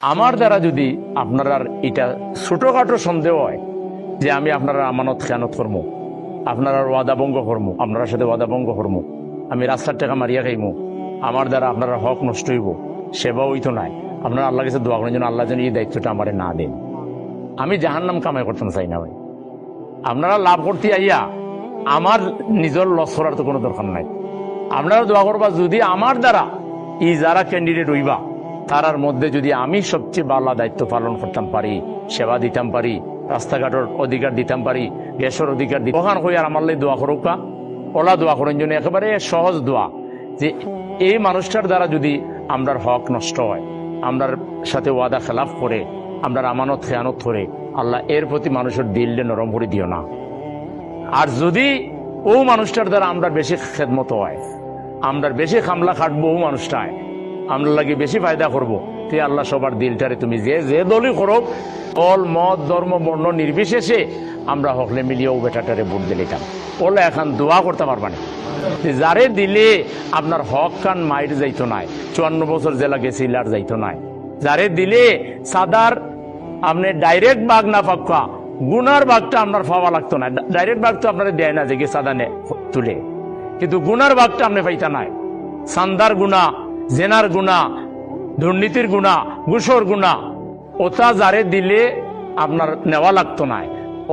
আমার দ্বারা যদি আপনারা এটা ছোটখাটো সন্দেহ হয় যে আমি আপনারা আমানত খেয়ানত করম, আপনারা ওয়াদা ভঙ্গ করম, আপনার সাথে ওয়াদা ভঙ্গ করম, আমি রাস্তার টাকা মারিয়া খাইম, আমার দ্বারা আপনারা হক নষ্ট হইব সেবা হইতো নাই। আপনারা আল্লাহ কাছে দোয়া করেন যেন আল্লাহ যেন এই দায়িত্বটা আমারে না দেন। আমি জাহান নাম কামাই করতে চাই না ভাই। আপনারা লাভ করতে আইয়া আমার নিজের লস করার তো কোনো দরকার নাই। আপনারা দোয়া করবা, যদি আমার দ্বারা এই যারা ক্যান্ডিডেট হইবা তারার মধ্যে যদি আমি সবচেয়ে ভালো দায়িত্ব পালন করতাম পারি, সেবা দিতাম পারি, রাস্তাঘাটের অধিকার দিতাম পারি, গ্যাসের অধিকার দিতাম ওখান হয়ে আর আমার দোয়া করুকা ওলা দোয়া করেন জন্য একেবারে সহজ দোয়া, যে এই মানুষটার দ্বারা যদি আমরার হক নষ্ট হয়, আমরার সাথে ওয়াদা খেলাফ করে, আমরার আমানত খেয়ানত করে, আল্লাহ এর প্রতি মানুষের দিললে নরম করে দিও না। আর যদি ও মানুষটার দ্বারা আমরা বেশি খেদমত হয় আমরা বেশি খামলা খাটবো ও মানুষটায় আমরা লাগে বেশি ফায়দা করব। তে আল্লাহ সবার দিলটারে তুমি যে যে দলই করো দল, মত, ধর্ম, বর্ণ নির্বিশেষে আমরা হকলে মিলিয়ে ও বেটাটারে ভোট দিলিতাম ওলা এখন দোয়া করতে পারবা না। যারে দিলে আপনার হক কান মাইর যাইতো নাই, চুয়ান্ন বছর জেলা গেছিল আর যাইতো নাই। যারে দিলে সাদার আপনি ডাইরেক্ট বাঘ না পাক্কা গুনার বাঘটা আপনার পাওয়া লাগতো না। ডাইরেক্ট বাঘ তো আপনার দেয় না যে সাদানে তুলে। কিন্তু গুনার বাঘটা আপনি পাইতা নাই। সান্দার গুণা জেনার গুণা দুর্নীতির গুণা ঘুষর গুণা। ওটা যারে দিলে আপনার নেওয়া লাগতো না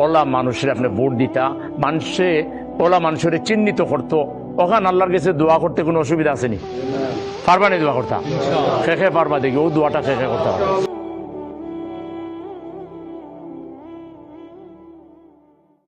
ওলা মানুষের আপনি ভোট দিতা মানুষে ওলা মানুষের চিহ্নিত করতো। ওখান আল্লাহর কাছে দোয়া করতে কোনো অসুবিধা আসেনি পারবা নি দোয়া করতা? শেখে পারবা দেখি ও দোয়াটা খেখে করতে পারবা।